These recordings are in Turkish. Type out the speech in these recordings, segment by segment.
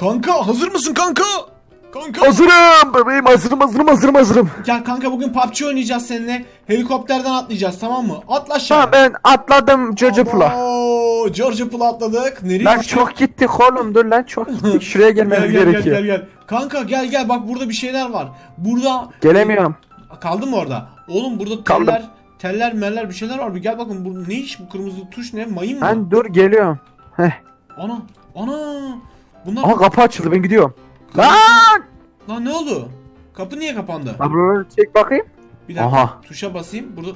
Kanka hazır mısın kanka? Kanka. Hazırım bebeğim hazırım hazırım hazırım hazırım. Gel kanka bugün PUBG oynayacağız seninle. Helikopterden atlayacağız tamam mı? Atla aşağı. Tamam ben atladım Cocopula. Oo, George Pool'a atladık. Nereye Lan çok gittik oğlum dur lan çok gittik. Şuraya Gel gelmemiz gel gel gerekiyor. gel gel. Kanka gel gel bak burada bir şeyler var. Burada Gelemiyorum. Kaldın mı orada? Oğlum burada Kaldım. teller, teller merler bir şeyler var. Bir gel bakın bu ne iş bu kırmızı tuş ne? Mayın mı? Ben dur geliyorum. Heh. Ana ana. Bunlar Aha kapı açıldı ben gidiyorum. Lan! Lan ne oldu? Kapı niye kapandı? Lan buraları çek bakayım. Bir dakika. Aha. Tuşa basayım. Burada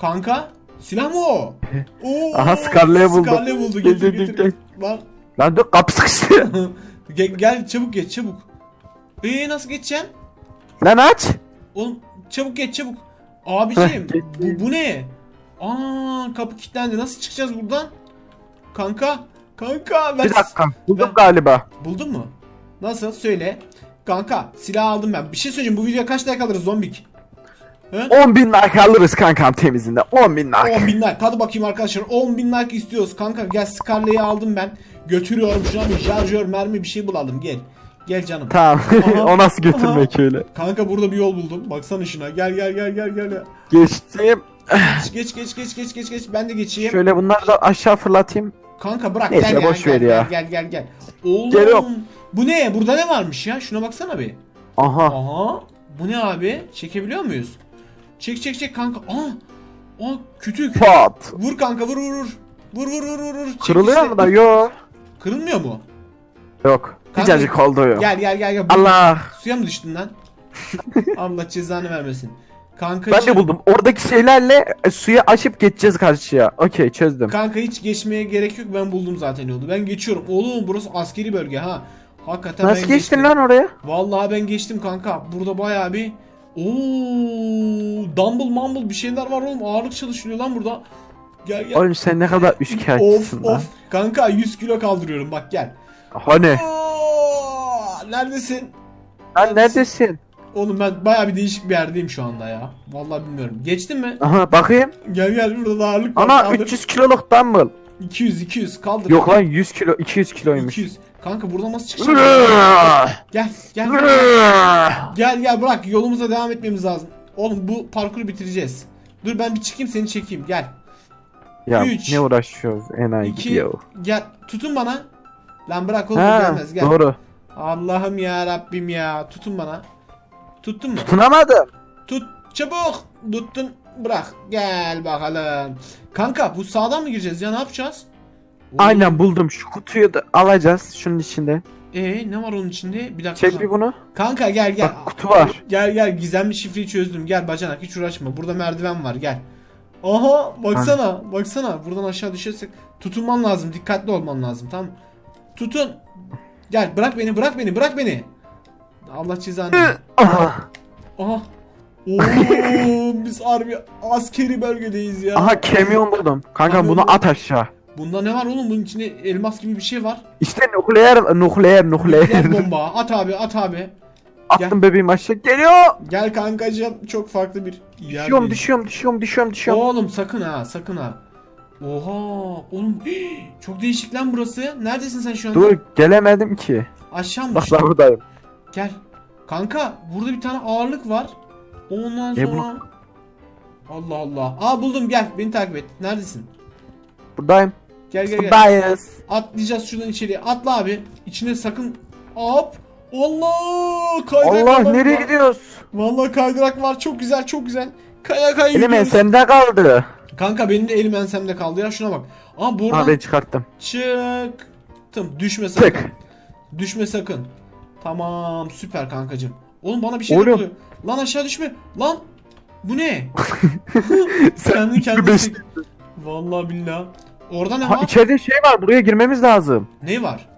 Kanka silah mı o? Oo, Aha Scarlet'i buldum. Scarlet buldu. Getir gel, getir. gel, Lan Lan dur kapı sıkıştı. gel, gel çabuk geç çabuk. Ee nasıl geçeceksin? lan aç. Oğlum çabuk geç çabuk. Abiciğim bu, bu ne? Aa kapı kilitlendi. Nasıl çıkacağız buradan? Kanka. Kanka ben Bir dakika buldum Ben- galiba. Buldun mu? Nasıl? Söyle. Kanka silah aldım ben. Bir şey söyleyeceğim. Bu videoya kaç like alırız zombik? 10 bin like alırız kankam temizinde. 10 bin like. 10 bin like. Hadi bakayım arkadaşlar. 10 bin like istiyoruz. Kanka gel Scarlet'i aldım ben. Götürüyorum şuna bir şarjör mermi bir şey bulalım. Gel. Gel canım. Tamam. Aha. o nasıl götürmek öyle? Kanka burada bir yol buldum. Baksana şuna. Gel gel gel gel gel. Geçtim. Geç geç geç geç geç geç. Ben de geçeyim. Şöyle bunları da aşağı fırlatayım. Kanka bırak Neyse, gel boş gel, ver gel, ya. Gel gel gel. Oğlum. Geliyorum. Bu ne? Burada ne varmış ya? Şuna baksana bir. Aha. Aha. Bu ne abi? Çekebiliyor muyuz? Çek çek çek kanka. Aa. Aa kütük. Pat. Vur kanka vur vur vur. Vur vur vur vur. vur. Çek Kırılıyor işte. mu da? Yok. Kırılmıyor mu? Yok. Kanka- oldu yok. Gel gel gel gel. Allah. Suya mı düştün lan? Allah cezanı vermesin. Kanka Ben de buldum. Oradaki şeylerle e, suyu aşıp geçeceğiz karşıya. Okey çözdüm. Kanka hiç geçmeye gerek yok. Ben buldum zaten yolu. Ben geçiyorum. Oğlum burası askeri bölge ha. Hakikaten Nasıl ben geçtin geçtim. lan oraya? Vallahi ben geçtim kanka. Burada bayağı bir Oo, dumble mumble bir şeyler var oğlum. Ağırlık çalışılıyor lan burada. Gel gel. Oğlum sen ne kadar of üçkağıtçısın lan. of. Kanka 100 kilo kaldırıyorum bak gel. Hani? Oo, neredesin? Lan neredesin? Oğlum ben bayağı bir değişik bir yerdeyim şu anda ya. Vallahi bilmiyorum. Geçtin mi? Aha bakayım. Gel gel burada da ağırlık var. Ana Kaldır. 300 kiloluk dumbbell. 200 200 kaldır. Yok lan 100 kilo 200 kiloymuş. 200. Kanka buradan nasıl çıkacağız? Gel gel gel. Gel gel, gel bırak yolumuza devam etmemiz lazım. Oğlum bu parkuru bitireceğiz. Dur ben bir çıkayım seni çekeyim gel. ya Üç, ne uğraşıyoruz enayi İki gidiyor. gel tutun bana. Lan bırak oğlum Ha gelmez gel. doğru. Allah'ım ya Rabbim ya tutun bana. Tuttun mu? Tutunamadım. Tut çabuk. Tuttun bırak. Gel bakalım. Kanka bu sağdan mı gireceğiz ya ne yapacağız? Oğlum, Aynen buldum şu kutuyu da alacağız şunun içinde. Ee ne var onun içinde? Bir dakika. Çek bir bunu. Kanka gel gel. Bak kutu var. Gel gel gizemli şifreyi çözdüm. Gel bacanak hiç uğraşma. Burada merdiven var gel. Aha baksana baksana buradan aşağı düşersek tutunman lazım dikkatli olman lazım tamam? Tutun. Gel bırak beni bırak beni bırak beni. Allah cezanı. Aha. Aha. Oo biz harbi askeri bölgedeyiz ya. Aha kamyon buldum. Kanka bunu at aşağı. Bunda ne var oğlum? Bunun içinde elmas gibi bir şey var. İşte nukleer nukleer nukleer. Nükleer bomba. At abi at abi. Attım bebeğim aşağı geliyor. Gel kankacığım çok farklı bir yer. Düşüyorum düşüyorum düşüyorum düşüyorum düşüyorum. Oğlum sakın ha sakın ha. Oha oğlum çok değişik lan burası. Neredesin sen şu anda? Dur gelemedim ki. Aşağı mı Bak düştün? ben buradayım. Gel. Kanka burada bir tane ağırlık var. Ondan E, sonra... Allah Allah. Aa buldum gel beni takip et. Neredesin? Buradayım. Gel gel gel. Buradayız. Atlayacağız şuradan içeriye. Atla abi. İçine sakın... Hop. Allah! Kaydırak Allah nereye gidiyoruz? Vallahi kaydırak var. Çok güzel çok güzel. Kaya kaya Elim gidiyoruz. ensemde kaldı. Kanka benim de elim ensemde kaldı ya. Şuna bak. Aa buradan... Ha ben çıkarttım. Çıktım. Düşme sakın. Tık. Düşme sakın. Tamam süper kankacım. Oğlum bana bir şey Oğlum. oluyor. Lan aşağı düşme. Lan. Bu ne? Sen Kendi kendine beş- çek. Vallahi billahi. Orada ne Ha var? içeride şey var buraya girmemiz lazım. Ne var?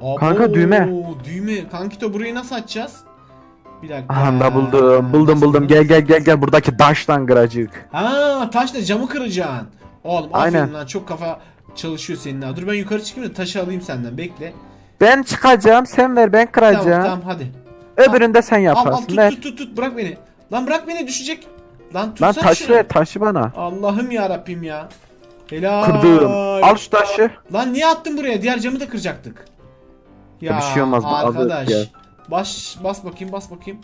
Abo, Kanka, düğme. Düğme. Kankito burayı nasıl açacağız? Bir dakika. Aha da buldum. Buldum buldum. bu? Gel gel gel gel buradaki taştan kıracık. Ha taşla camı kıracaksın. Oğlum aferin Aynen. lan çok kafa çalışıyor senin ha. Dur ben yukarı çıkayım da taşı alayım senden bekle. Ben çıkacağım sen ver ben Tamam kıracağım. tamam hadi. Öbürünü de sen Al al yaparsın tut ver. tut tut tut bırak beni. Lan bırak beni düşecek. Lan Lan tutsana taşı şunu. ver taşı bana. Allah'ım ya Rabbim ya. Helal. Kırdım. Al şu taşı. Lan niye attın buraya? Diğer camı da kıracaktık. Ya Bir şey olmaz, arkadaş. ya. Baş bas bakayım bas bakayım.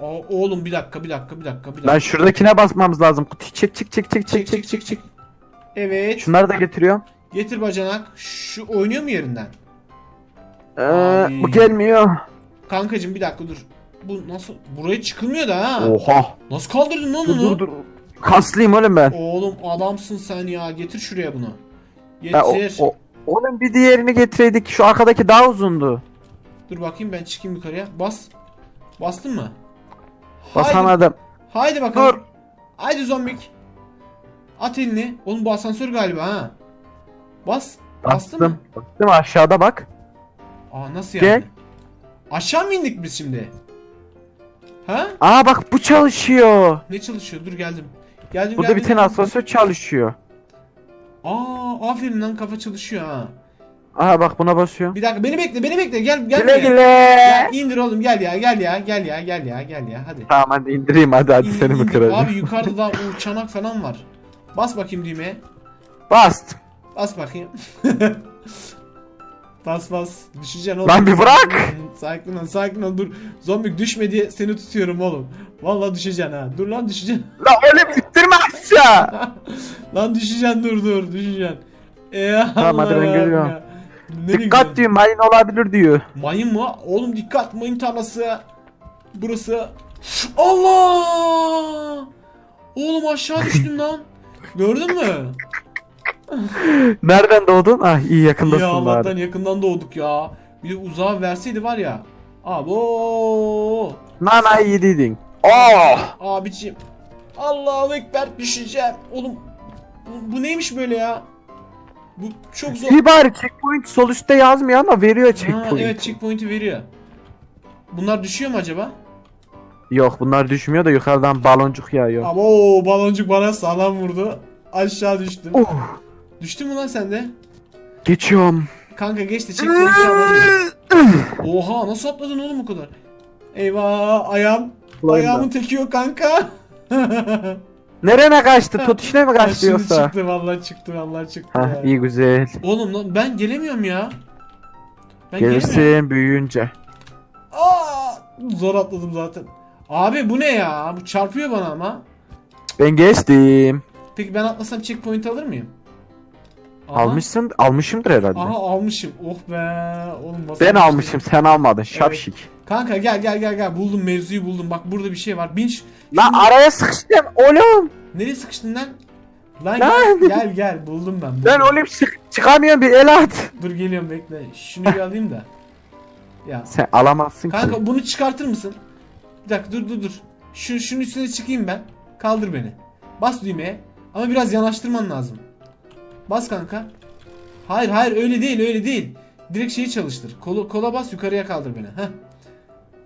Aa, oğlum bir dakika bir dakika bir dakika bir dakika. Lan şuradakine basmamız lazım. Çek çek çek Çık çek çık çek. çık çık. Evet. Şunları da getiriyorum. Getir bacanak. Şu oynuyor mu yerinden? Ee, bu gelmiyor. Kankacım bir dakika dur. Bu nasıl? Buraya çıkılmıyor da ha. Oha. Nasıl kaldırdın lan Dur onu? dur dur. Kaslıyım oğlum ben. Oğlum adamsın sen ya. Getir şuraya bunu. Ha, o, Getir. o, onun bir diğerini getireydik. Şu arkadaki daha uzundu. Dur bakayım ben çıkayım yukarıya. Bas. Bastın mı? Haydi, Basamadım. haydi bakalım. Dur. Haydi zombik. At elini. Oğlum bu asansör galiba ha. Bas. Bastın mı? Bastım. Bastım aşağıda bak. Aa nasıl yani? Gel. Aşağı mı indik biz şimdi? Ha? Aa bak bu çalışıyor. Ne çalışıyor? Dur geldim. Geldim Burada bir geldim. tane asansör çalışıyor. Aa aferin lan kafa çalışıyor ha. Aha bak buna basıyorum. Bir dakika beni bekle beni bekle gel gel. Güle güle. Gel, indir oğlum gel ya gel ya gel ya gel ya gel ya hadi. Tamam hadi indireyim hadi hadi İn- seni mi indir. kıracağım? Abi yukarıda da o çanak falan var. Bas bakayım düğmeye. Bastım. Bas bakayım. bas bas. Düşeceksin oğlum. Lan bir bırak. Sakin ol sakin ol dur. Zombik düşme diye seni tutuyorum oğlum. Vallahi düşeceksin ha. Dur lan düşeceksin. La öyle bitirme aşağı. lan düşeceksin dur dur düşeceksin. Ee, Tamam, hadi ben geliyorum. Dikkat diyor mayın olabilir diyor. Mayın mı? Oğlum dikkat mayın tarlası. Burası. Allah! Oğlum aşağı düştüm lan. Gördün mü? Nereden doğdun? Ah iyi yakındasın ya Allah'tan bari. yakından doğduk ya. Bir de uzağa verseydi var ya. Abo! Nana yediydin. Oh! Abicim. Allahu Ekber düşeceğim. Oğlum bu, bu neymiş böyle ya? Bu çok zor. İyi bari checkpoint sol üstte yazmıyor ama veriyor Ha, checkpoint. evet checkpoint'i veriyor. Bunlar düşüyor mu acaba? Yok bunlar düşmüyor da yukarıdan baloncuk yağıyor. Abo baloncuk bana sağlam vurdu. Aşağı düştüm. Oh! Düştün mü lan sen de? Geçiyorum. Kanka geçti checkpoint'i alalım. Oha nasıl atladın oğlum bu kadar? Eyvah ayağım. Ayağımın teki yok kanka. Nerene kaçtı? Mı Ha, kaçtı Şimdi yoksa? çıktı vallahi çıktı vallahi çıktı. Hah ya. iyi güzel. Oğlum lan ben gelemiyorum ya. Ben gelemiyorum. Gelirsin büyüyünce. Aa, zor atladım zaten. Abi bu ne ya? Bu çarpıyor bana ama. Ben geçtim. Peki ben atlasam checkpoint alır mıyım? Aha. Almışsın, almışımdır herhalde. Aha almışım. Oh be. Oğlum ben basamıştım. almışım, sen almadın. Şapşik. Kanka gel gel gel gel. Buldum mevzuyu buldum. Bak burada bir şey var. Binç. Lan araya sıkıştım oğlum. Nereye sıkıştın lan? Lan Lan. gel gel gel. Buldum ben. buldum. Ben oğlum çık çıkamıyorum bir el at. Dur geliyorum bekle. Şunu bir alayım da. Ya. Sen alamazsın ki. Kanka bunu çıkartır mısın? Bir dakika dur dur dur. Şu, şunun üstüne çıkayım ben. Kaldır beni. Bas düğmeye. Ama biraz yanaştırman lazım. Bas kanka. Hayır hayır öyle değil öyle değil. Direkt şeyi çalıştır. Kola, kola bas yukarıya kaldır beni. Heh.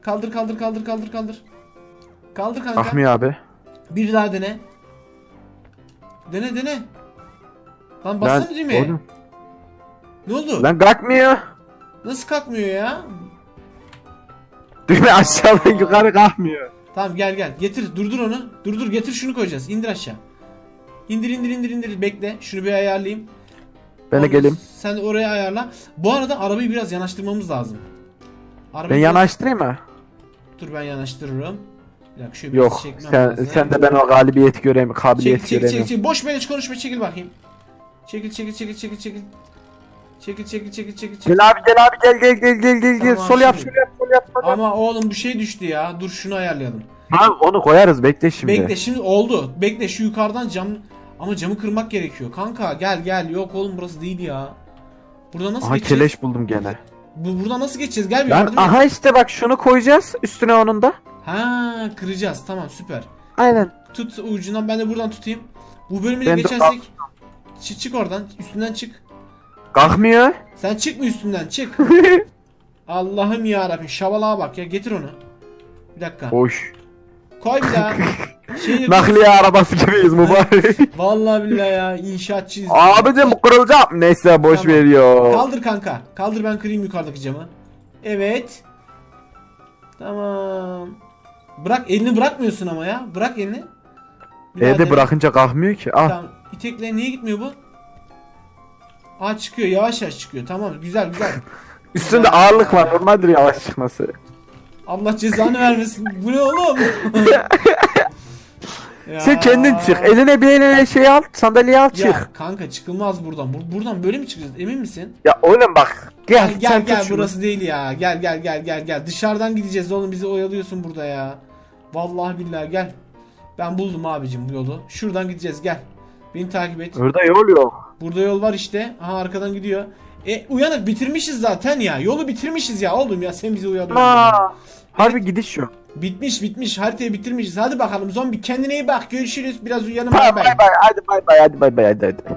Kaldır kaldır kaldır kaldır kaldır. Kaldır kanka. Bakmıyor abi. Bir daha dene. Dene dene. Lan bassana Lan, düğmeye. oğlum, Ne oldu? lan kalkmıyor. Nasıl kalkmıyor ya? Düğme aşağıdan yukarı kalkmıyor. Tamam gel gel. Getir durdur onu. Durdur getir şunu koyacağız. İndir aşağı. İndir indir indir indir. Bekle. Şunu bir ayarlayayım. Ben de geleyim. Sen de oraya ayarla. Bu arada arabayı biraz yanaştırmamız lazım. Arabayı Ben biraz- yanaştırayım mı? Dur ben yanaştırırım. Bir dakika şöyle Yok. Sen, lazım. sen de ben o galibiyeti göreyim, Çekil kabiliyeti çekil çekil. Boş beleş konuşma çekil bakayım. Çekil çekil çekil çekil çekil. Çekil çekil çekil çekil çekil. Gel abi gel abi gel gel gel gel gel gel. Tamam, Sol yap sol yap sol yap. Sol yap. Ama oğlum bu şey düştü ya. Dur şunu ayarlayalım. Ha onu koyarız bekle şimdi. Bekle şimdi oldu. Bekle şu yukarıdan cam ama camı kırmak gerekiyor. Kanka gel gel. Yok oğlum burası değil ya. Burada nasıl Aha geçeceğiz? keleş buldum gene. Bu burada nasıl geçeceğiz? Gel bir Lan yardım et. aha işte bak şunu koyacağız üstüne onun da. Ha kıracağız. Tamam süper. Aynen. Tut ucundan ben de buradan tutayım. Bu bölümü de Ben de- geçersek çık çık oradan. Üstünden çık. Kalkmıyor. Sen çık mı üstünden? Çık. Allah'ım ya Rabbim. Şavalığa bak ya. Getir onu. Bir dakika. Hoş. Koy bir daha. Şeyi Nakliye arabası gibiyiz mübarek. Vallahi billahi ya inşaatçıyız. Abicim kırılacak. Neyse boş Tamam. veriyor. Kaldır kanka. Kaldır ben kırayım yukarıdaki camı. Evet. Tamam. Bırak elini bırakmıyorsun ama ya. Bırak elini. Evde dene. bırakınca kalkmıyor ki. Ah. Tamam. İtekle niye gitmiyor bu? Aa çıkıyor. Yavaş yavaş çıkıyor. Tamam. Güzel güzel. Üstünde ağırlık var normaldir yavaş çıkması. Allah cezanı vermesin. Bu ne oğlum? Ya. Sen kendin çık. Eline bir eline şey al sandalye al çık. Ya kanka çıkılmaz buradan. Bur- buradan böyle mi çıkacağız? Emin misin? Ya oğlum bak. Gel Gel gel, gel şunu. burası değil ya. Gel gel gel gel gel. Dışarıdan gideceğiz oğlum bizi oyalıyorsun burada ya. Vallahi billahi gel. Ben buldum abicim bu yolu. Şuradan gideceğiz gel. Beni takip et. Orada yol yok. Burada yol var işte. Aha arkadan gidiyor. E uyanık bitirmişiz zaten ya. Yolu bitirmişiz ya oğlum ya sen bizi uyarıyorsun. Aa, harbi gidiş yok. Bitmiş bitmiş haritayı bitirmişiz. Hadi bakalım zombi kendine iyi bak. Görüşürüz. Biraz uyuyalım. Bay Bay bay. bay bay hadi bay bay hadi bay bay hadi hadi.